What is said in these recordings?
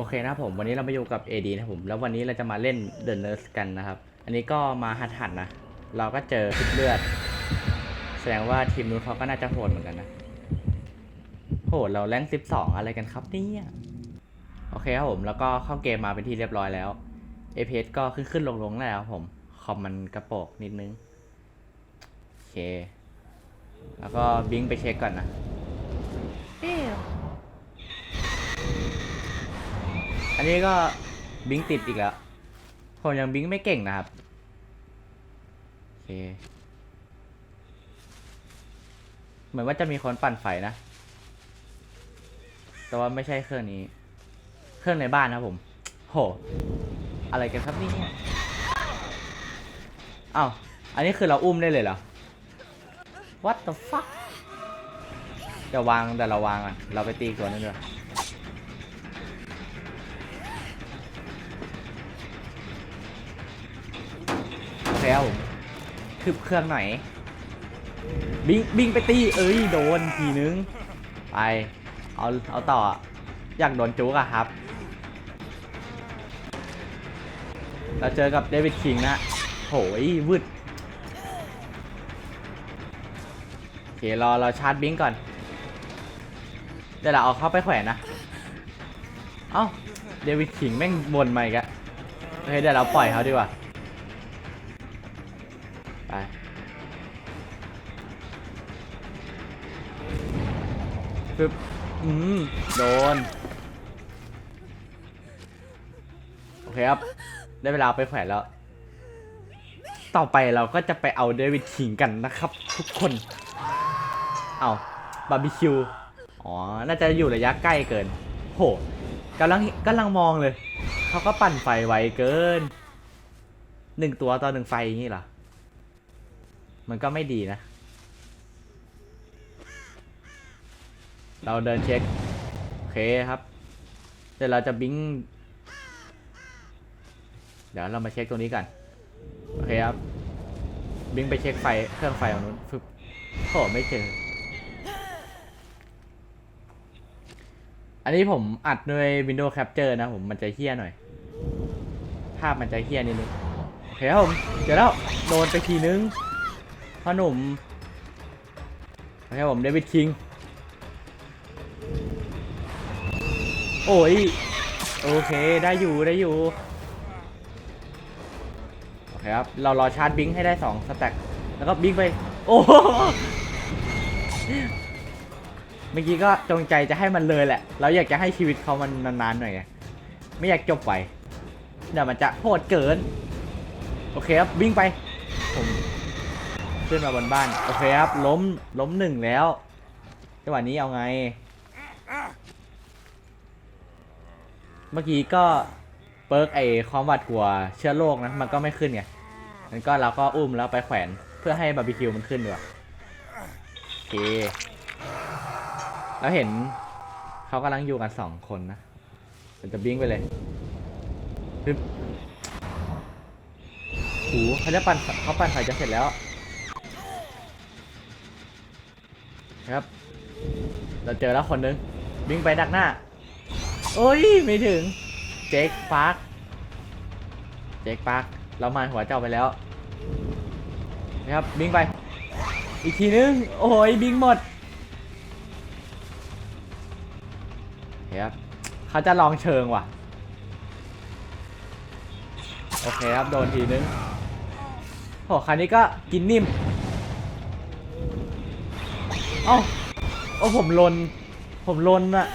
โอเคนะครับผมวันนี้เรามาอยู่กับ AD นะผมแล้ววันนี้เราจะมาเล่น The Nurse กันนะครับ อันนี้ก็มาหัดหัดนะ เราก็เจอพิษเลือด แสดงว่าทีมนู้นเขาก็น่าจะโหดเหมือนกันนะโหดเราแรง12 อะไรกันครับเนี่ยโอเคครับผมแล้วก็เข้าเกมมาเป็นที่เรียบร้อยแล้ว APS ก็ขึ้นขึ้นลงลงแล้วครับผมคอมมันกระโปกนิดนึงโอเค แล้วก็บิงไปเช็คก่อนนะ อันนี้ก็บิงติดอีกแล้ว ผมยังบิงไม่เก่งนะครับ โอเค เหมือนว่าจะมีคนปั่นไฟนะ แต่ว่าไม่ใช่เครื่องนี้ เครื่องในบ้านนะผม โห อะไรกันครับเนี่ยอ้าวอันนี้คือเราอุ้มได้เลยเหรอ What the fuck เดี๋ยวางแต่เราวางอะ เราไปตีกตัวนึงด้วย เคครับผมคืบเครื่องหน่อยบิงบิงไปตี เอ้ย โดนทีนึง ไป เอา เอาต่อ อยากโดนจุกอะครับ เราเจอกับเดวิดคิงนะโหยวืดโอเค รอ เราชาร์จบิงก่อน เดี๋ยวเราเอาเข้าไปแขวนนะ เอ้า เดวิดคิงแม่งบนมาอีกอะโอเค เดี๋ยวเราปล่อยเขาดีกว่า ปึ๊บอืมโดน โอเคครับ ได้เวลาไปแขวนแล้ว ต่อไปเราก็จะไปเอาเดวิดคิงกันนะครับ ทุกคน เอาบาร์บีคิว อ๋อ น่าจะอยู่ระยะใกล้เกิน โหกำลังกำลังมองเลย เขาก็ปั่นไฟไวเกิน หนึ่งตัวต่อหนึ่งไฟอย่างนี้เหรอ มันก็ไม่ดีนะ เราเดินเช็ค โอเคครับ เดี๋ยวเราจะบิงเดี๋ยวเรามาเช็คตรงนี้กัน โอเคครับ บิงไปเช็คไฟเครื่องไฟของนู้นฟึบโอ้ไม่เจอ อันนี้ผมอัดด้วย Windows Capture นะผมมันจะเฮี้ยหน่อย ภาพมันจะเฮี้ยนิดนึงโอเคครับผมเดี๋ยวแล้วโดนไปทีนึงพ่อหนุ่มโอเคครับผมเดวิดคิง โอ้ย โอเค ได้อยู่ ได้อยู่ โอเคครับ เรารอชาร์จบิงให้ได้สองสแต็กแล้วก็บิงไป โอ้เมื่อกี้ก็จงใจจะให้มันเลยแหละ เราอยากจะให้ชีวิตเขามันนานๆหน่อยไง ไม่อยากจบไป เดี๋ยวมันจะโหดเกิน โอเคครับ วิ่งไป ผมขึ้นมาบนบ้าน โอเคครับ ล้ม ล้มหนึ่งแล้วจังหวะนี้เอาไง เมื่อกี้ก็เปิร์กไอความหวาดกลัวเชื้อโรคนะมันก็ไม่ขึ้นไงงั้นก็เราก็อุ้มแล้วไปแขวนเพื่อให้บาร์บีคิวมันขึ้นด้วยโอเคแล้วเห็นเขากำลังอยู่กันสองคนนะเราจะบิ้งไปเลยปึ๊บโอ้โหเขาจะปั่นเขาปั่นไฟจะเสร็จแล้วนะครับ เราเจอแล้วคนนึงวิ่งไปดักหน้า โอ้ย ไม่ถึง เจคปาร์คเจคปาร์คเรามาหัวเจ้าไปแล้วนะครับบิงไป อีกทีนึง โอ้ยบิงหมดเฮ้ยครับเขาจะลองเชิงว่ะ โอเคครับ โดนทีนึงโอ้คราวนี้ก็กินนิ่ม เอ้าโอ้ผมลน ผมลนอะ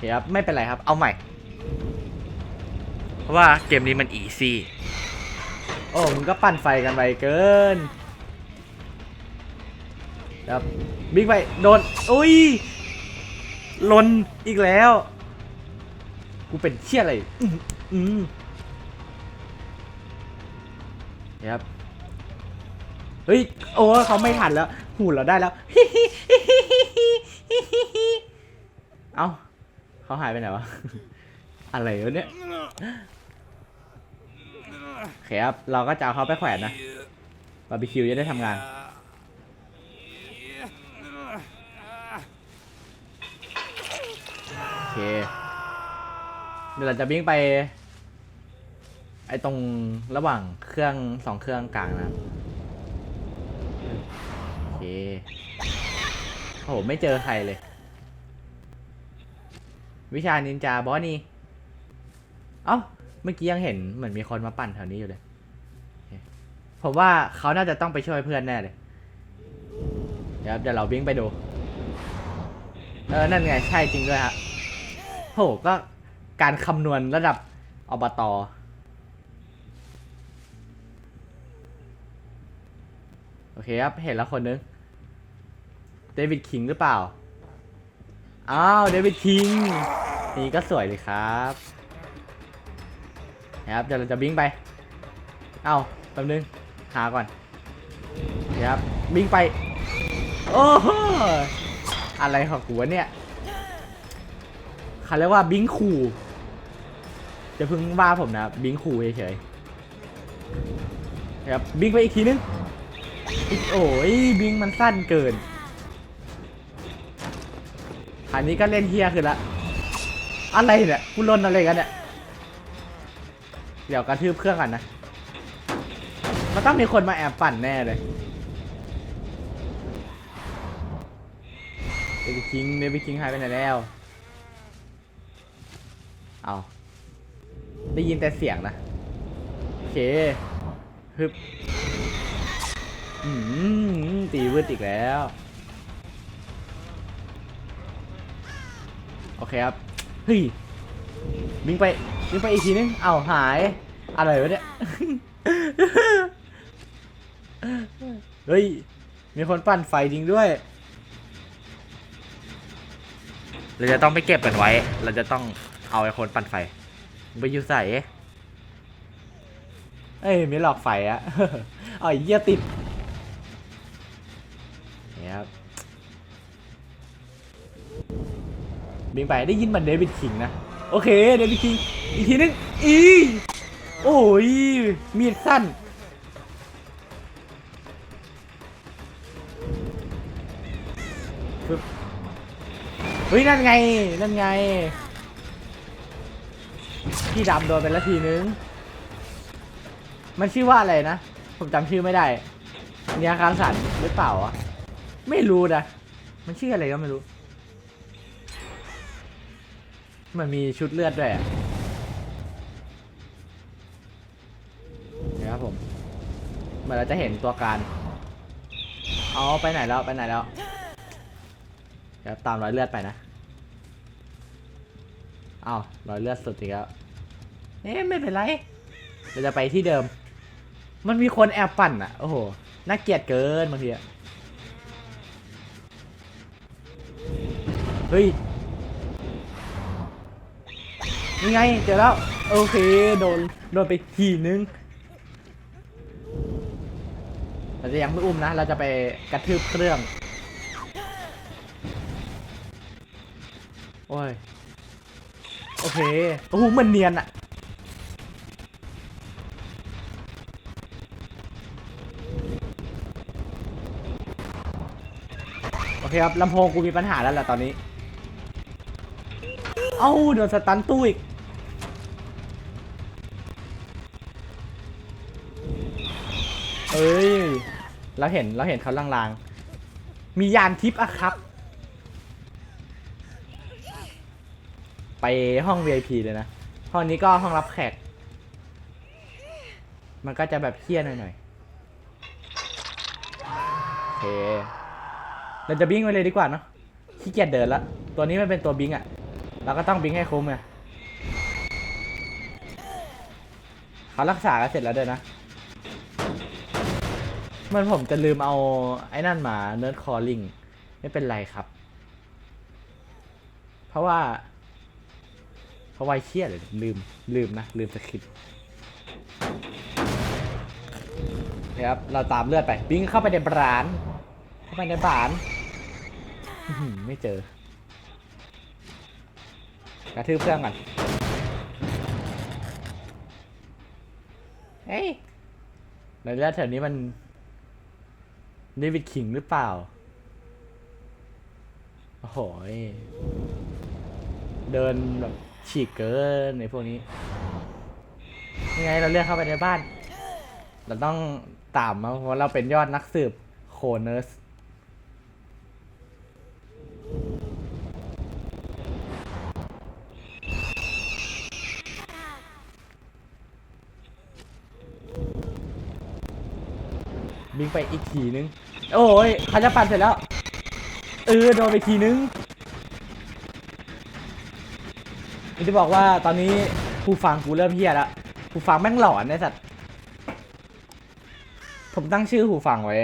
เคครับไม่เป็นไรครับ เอาใหม่ เพราะว่าเกมนี้มันอีซี่ โอ้มึงก็ปั่นไฟกันไปเกินครับบิ๊กไปโดนอุ้ยลนอีกแล้ว กูเป็นเชี่ยอะไร อืมครับเฮ้ยโอ้เขาไม่ทันแล้ว หูเราได้แล้ว เอา เขาหายไปไหนวะ อะไรวะเนี่ยโอเคครับ เราก็จะเอาเขาไปแขวนนะบาร์บีคิวจะได้ทำงานโเค เดี๋ยวเราจะวิ่งไป ไอ้ตรงระหว่างเครื่องสองเครื่องกลางนะโอเคโอ้โหไม่เจอใครเลย วิชานินจาบอสนี่ เอ้า เมื่อกี้ยังเห็นเหมือนมีคนมาปั่นแถวนี้อยู่เลย ผมว่าเขาน่าจะต้องไปช่วยเพื่อนแน่เลย เดี๋ยวเดี๋ยวเราวิ่งไปดู เออ นั่นไง ใช่จริงด้วยฮะโหก็การคำนวณระดับอบตโอเคครับ เห็นแล้วคนนึง เดวิดคิงหรือเปล่า อ้าวเดวิดคิงนี่ก็สวยเลยครับนะครับเดี๋ยวเราจะบิงไป เอ้าแป๊บนึงหาก่อนนะครับบิงไป โอ้โหอะไรของกูวะเนี่ยเขาเรียกว่าบิงคูจะเพิ่งว่าผมนะบิงคูเฉยๆนะครับบิงไปอีกทีนึงอีกโอ้ยบิงมันสั้นเกิน อันนี้ก็เล่นเฮียขึ้นละ อะไรเนี่ยกูลนอะไรกันเนี่ย เดี๋ยวกระทืบเครื่องกันนะ มันต้องมีคนมาแอบปั่นแน่เลยเดวิคิงเดวิคิงหายไปไหนแล้ว เอาได้ยินแต่เสียงนะโอเคฮึบอืมตีวืดอีกแล้ว โอเคครับ เฮ้ยวิ่งไปวิ่งไปอีกทีนึง เอาหาย อะไรวะเนี่ย เฮ้ย มีคนปั่นไฟจริงด้วย เราจะต้องไปเก็บกันไว้ เราจะต้องเอาไอ้คนปั่นไฟไปอยู่ใส่เอ้ยไม่หลอกไฟอะเอาไอ้เหี้ยติด บิงไปได้ยินมันเดวิดคิงนะ โอเคเดวิดคิงอีกทีนึงอีโอ้ยมีดสั้นเฮ้ยนั่นไงนั่นไงพี่ดำโดนไปแล้วทีนึง มันชื่อว่าอะไรนะ ผมจำชื่อไม่ได้เนียคางสันหรือเปล่าอะ ไม่รู้นะ มันชื่ออะไรก็ไม่รู้ มันมีชุดเลือดด้วยอะเนี่ยครับผมเหมือนเราจะเห็นตัวการ เอาไปไหนแล้วไปไหนแล้วเดี๋ยวตามรอยเลือดไปนะอ้าวรอยเลือดสุดอีกแล้วเอ๊ะไม่เป็นไร เราจะไปที่เดิม มันมีคนแอบปั่นอะ โอ้โห น่าเกลียดเกินบางทีอะเฮ้ย นี่ไงเจอแล้ว โอเค โดน โดนไปทีนึงเราจะยังไม่อุ้มนะ เราจะไปกระทืบเครื่อง โอ้ย โอเค โอ้โหมันเนียนอะโอเคครับลำโพงกูมีปัญหาแล้วแหละตอนนี้ เอ้าโดนสตันตู้อีก เอ้ยเราเห็นเราเห็นเขาลางๆ มียานทิพย์อะครับ ไปห้อง VIP เลยนะ ห้องนี้ก็ห้องรับแขก มันก็จะแบบเครียดหน่อยๆโอเค เราจะบิงไปเลยดีกว่าเนาะขี้เกียจเดินละตัวนี้มันเป็นตัวบิงอะ่ะเราก็ต้องบิงให้คุ้มไงเขารักษากันเสร็จแล้วเดินนะ มันผมจะลืมเอาไอ้นั่นมาเนิร์ดคอลลิงไม่เป็นไรครับ เพราะว่า เพราะว่าเครียดเลยลืมลืมนะ ลืมสคริปต์นะครับเราตามเลือดไปบิงเข้าไปในร้าน เข้าไปในบ้าน ไม่เจอกระทืบเครื่องก่อนเฮ้ยในเลือดแถวนี้มัน เดวิดคิงหรือเปล่า โอ้โหเดินแบบฉีกเกินในพวกนี้ ยังไงเราเลือกเข้าไปในบ้าน เราต้องตามมาเพราะเราเป็นยอดนักสืบโคเนอร์สบิงไปอีกทีนึง โอ้ยเขาจะปั่นเสร็จแล้ว เออโดนไปทีนึงนี่จะบอกว่าตอนนี้ผู้ฟังกูเริ่มเฮี้ยแล้วผู้ฟังแม่งหลอนไอ้สัตว์ ผมตั้งชื่อหูฟังไว้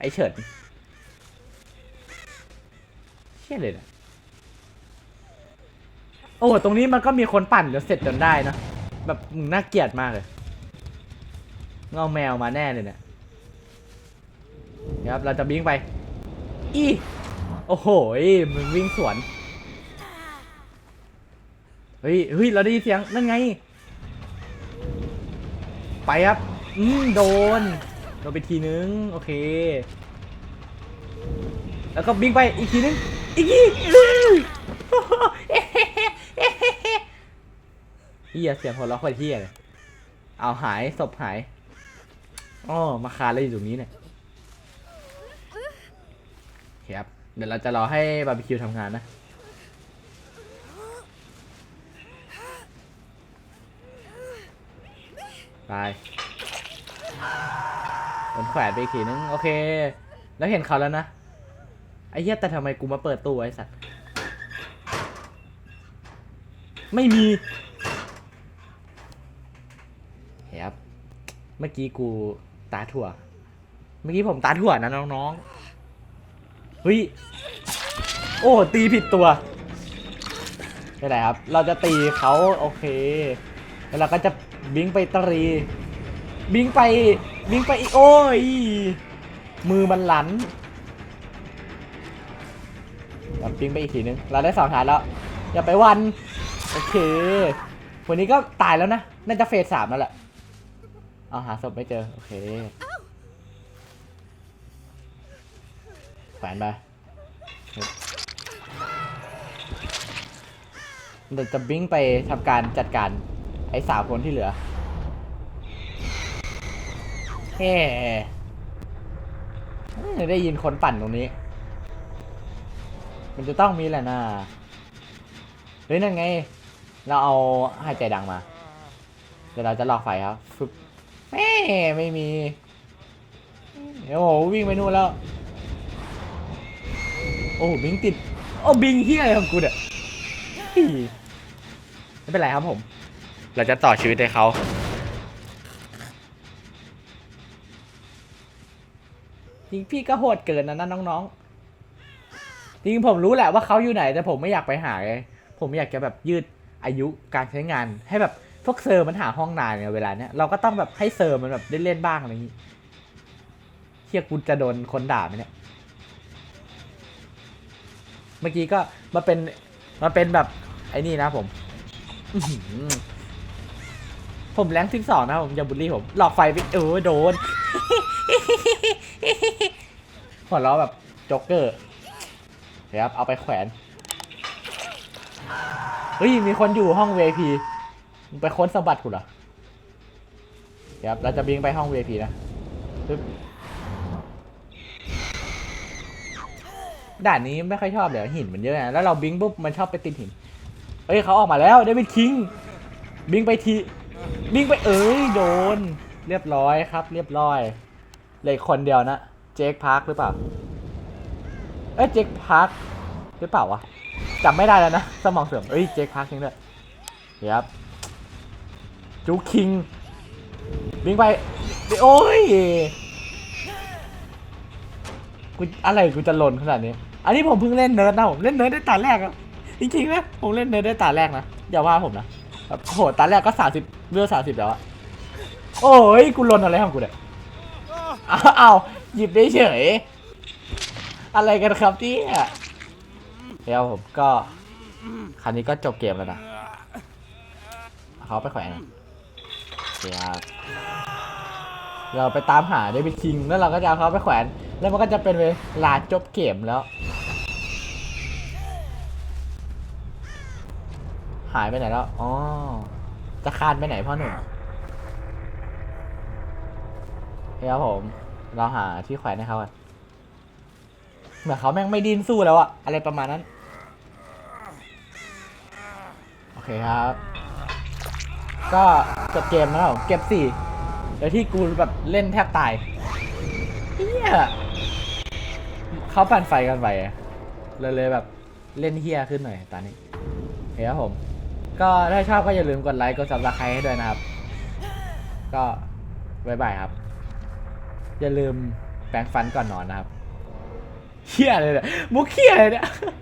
ไอ้เฉินเฮี้ยเลยนะโอ้ตรงนี้มันก็มีคนปั่นจนเสร็จจนได้นะแบบมึงน่าเกลียดมากเลยเงาแมวมาแน่เลยเนี่ย นะครับเราจะวิ่งไป อีโอ้โหมึงวิ่งสวน เฮ้ยเฮ้ยเราได้ยินเสียงนั่นไง ไปครับ อืมโดนโดนไปทีนึง โอเค แล้วก็วิ่งไปอีกทีนึง อีกทีเฮียเสียงหัวเราะคตรเฮียเลยเอาหายศพหายอ๋อมาคาอะไรอยู่ตรงนี้เนี่ย ครับ เดี๋ยวเราจะรอให้บาร์บีคิวทำงานนะ ไปบนแขวนไปอีกทีนึง โอเค แล้วเห็นเขาแล้วนะ ไอ้เหี้ยแต่ทำไมกูมาเปิดตู้ไอ้สัตว์ ไม่มีครับ เมื่อกี้กูตาถั่ว เมื่อกี้ผมตาถั่วนะน้องๆ ฮ้ย โอ้ตีผิดตัวไม่เป็นครับ เราจะตีเขาโอเค แล้วเราก็จะบิงไปตรี บิงไป บิงไปอีกโอ้ย มือมันหลันแบบบิงไปอีกทีนึง เราได้สองฐานแล้ว อย่าไปวัน โอเค วันนี้ก็ตายแล้วนะ น่าจะเฟสสามแล้วแหละ เอาหาศพไม่เจอ โอเค แขวนไปเดี๋ยวจะบิงไปทำการจัดการ ไอ้สาวคนที่เหลือเฮ้เอ้ยได้ยินคนปั่นตรงนี้ มันจะต้องมีแหละนะเฮ้ยนั่นไง เราเอาหายใจดังมา เดี๋ยวเราจะลอกไฟครับฟึบแม่ไม่มีโอ้โหวิ่งไปนู่นแล้ว โอ้โหบิงติด โอ้บิงเฮียอะไรของกูเนี่ยไม่เป็นไรครับผม เราจะต่อชีวิตให้เขาจริงพี่ก็โหดเกินนะนะน้องๆจริงผมรู้แหละว่าเขาอยู่ไหนแต่ผมไม่อยากไปหาไงผมอยากจะแบบยืดอายุการใช้งาน ให้แบบพวกเซอร์มันหาห้องนานไงเวลาเนี้ยเราก็ต้องแบบให้เซอร์มันแบบได้เล่นบ้างอะไรอย่างงี้เฮียกูจะโดนคนด่าไหมเนี่ย เมื่อกี้ก็มาเป็นมาเป็นแบบไอ้นี่นะผม ผมแรงสิบสองนะผมอย่าบุลลี่ผมหลอกไฟไปเออโดนหัวเราะแบบโจ๊กเกอร์เดี๋ยวครับเอาไปแขวนเฮ้ยมีคนอยู่ห้อง VIP มึงไปค้นสมบัติกูเหรอเดี๋ยวครับเราจะบิงไปห้อง VIP นะปึ๊บ ด่านนี้ไม่ค่อยชอบเดี๋ยวหินมันเยอะนะแล้วเราบิงปุ๊บมันชอบไปติดหินเอ้ยเขาออกมาแล้วเดวิดคิงบิงไปทีบิงไปเอ้ยโดน เรียบร้อยครับ เรียบร้อยเลยคนเดียวนะเจคพาร์คหรือเปล่าเอ้ยเจคพาร์คหรือเปล่าวะจำไม่ได้แล้วนะสมองเสื่อมเอ้ยเจคพาร์คจริงด้วยเดี๋ยวครับจูคิงบิงไปโอ้ยกูอะไรกูจะหล่นขนาดนี้ อันนี้ผมเพิ่งเล่นเนิร์ดนะผมเล่นเนิร์ดได้ตาแรกอะจริงๆนะผมเล่นเนิร์ดได้ตาแรกนะอย่าว่าผมนะแบบโหตาแรกก็สามสิบเรืองสามสิบแล้วอะโอ้ยกูหล่นอะไรของกูเนี่ยอ้าวอ้าหยิบได้เฉยอะไรกันครับเนี่ยเดี๋ยวผมก็คันนี้ก็จบเกมแล้วนะเขาไปแขวนเดี๋ยวเราไปตามหาเดวิดคิงแล้วเราก็จะเอาเขาไปแขวน แล้วมันก็จะเป็นเวลาจบเกมแล้วายไปไหนแล้ว อ๋อ จะคานไปไหนพ่อหนุ่มเฮ้ยครับผม เราหาที่แขวนให้เขาก่อนเหมือนเขาแม่งไม่ดินสู้แล้วอะอะไรประมาณนั้น โอเคครับ ก็จบเกมแล้วผมเก็บสี่โดยที่กูแบบเล่นแทบตายเฮียเขาปั่นไฟกันไปอะเลยเลยแบบเล่นเฮียขึ้นหน่อยตอนนี้โอเคครับผม ก็ถ้าชอบก็อย่าลืมกดไลค์กดซับสไครต์ให้ด้วยนะครับ ก็บ๊ายบายครับ อย่าลืมแปรงฟันก่อนนอนนะครับเฮี้ยเลยเนี่ยมุกเฮี้ยเลยเนี่ย